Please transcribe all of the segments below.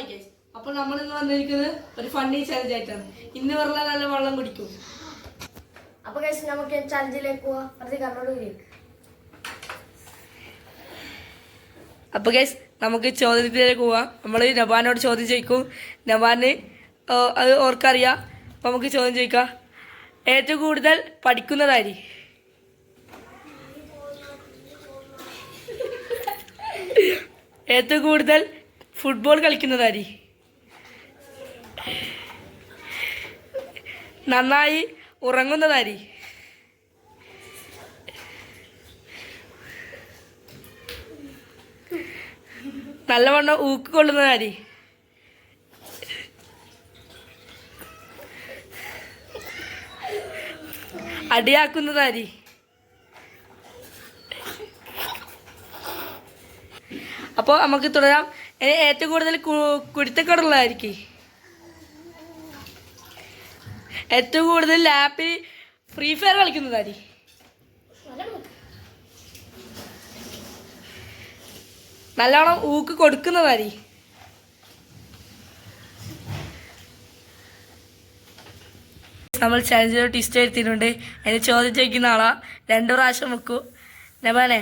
Hi guys അപ്പോൾ നമ്മൾ ഇന്ന് വന്നിരിക്കുന്നത് ഒരു ഫണ്ണി ചലഞ്ച് ആയിട്ടാണ്. ഇന്ന് പറഞ്ഞാൽ നല്ല വെള്ളം കുടിക്കും. അപ്പൊ കഴിച്ച് നമുക്ക് ചലഞ്ചിലേക്ക് പോവാം. അപ്പൊ ഗൈസ് നമുക്ക് ചോദ്യത്തിലേക്ക് പോവാം. നമ്മൾ നബാനോട് ചോദ്യം ചോദിക്കും. നബാന് അത് ഓർക്കറിയാം. അപ്പൊ നമുക്ക് ചോദ്യം ചോദിക്കാം. ഏറ്റവും കൂടുതൽ പഠിക്കുന്നതായി ഏറ്റവും കൂടുതൽ ഫുട്ബോൾ കളിക്കുന്നതാരി നന്നായി ഉറങ്ങുന്നതാരി നല്ലവണ്ണം ഊക്ക് കൊള്ളുന്നതാരി അടിയാക്കുന്നതാരി അപ്പോൾ നമുക്ക് തുടരാം. ഏറ്റവും കൂടുതൽ കുരുത്തക്കടുള്ളതായിരിക്കും. ഏറ്റവും കൂടുതൽ ലാപ്പിൽ ഫ്രീ ഫയർ കളിക്കുന്നതായി നല്ലോണം ഊക്ക് കൊടുക്കുന്നതായി നമ്മൾ ചലഞ്ചിൽ ടിസ്റ്റ് എടുത്തിട്ടുണ്ട് അതിന് ചോദ്യം ചോദിക്കുന്ന ആളാ. രണ്ടു പ്രാവശ്യം വെക്കൂ. ഞാൻ പറഞ്ഞേ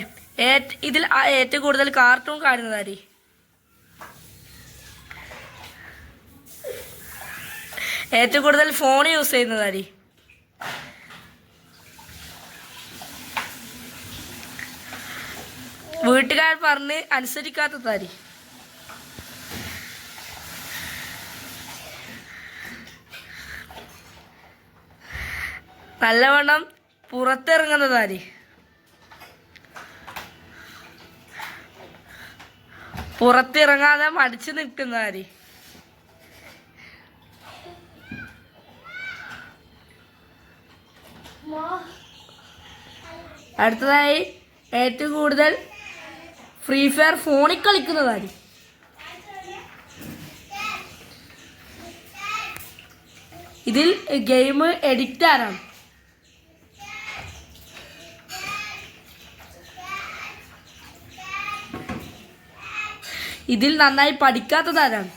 ഇതിൽ ഏറ്റവും കൂടുതൽ കാർട്ടൂൺ കാണുന്നതാരി ഏറ്റവും കൂടുതൽ ഫോൺ യൂസ് ചെയ്യുന്നതായി വീട്ടുകാർ പറഞ്ഞ് അനുസരിക്കാത്തതായി നല്ലവണ്ണം പുറത്തിറങ്ങുന്നതാരി പുറത്തിറങ്ങാതെ മടിച്ചു നിൽക്കുന്നതാരി അടുത്തതായി ഏറ്റവും കൂടുതൽ ഫ്രീ ഫയർ ഫോണിൽ കളിക്കുന്നതായിരിക്കും. ഇതിൽ ഗെയിം എഡിക്റ്റ് ആരാണ്? ഇതിൽ നന്നായി പഠിക്കാത്തതാരാണ്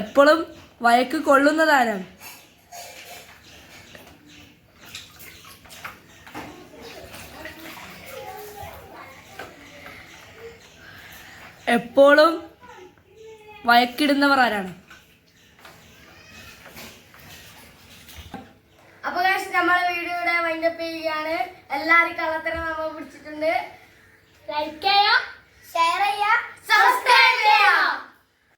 എപ്പോഴും വയക്ക് കൊള്ളുന്നതാണ് എപ്പോഴും വയക്കിടുന്നവർ ആരാണ്? അപ്പൊ കഴിച്ച് നമ്മളെ വീഡിയോ ഇവിടെ വൈൻഡപ്പ് കള്ളത്തരം നമ്മൾ പിടിച്ചിട്ടുണ്ട്. ലൈക്ക്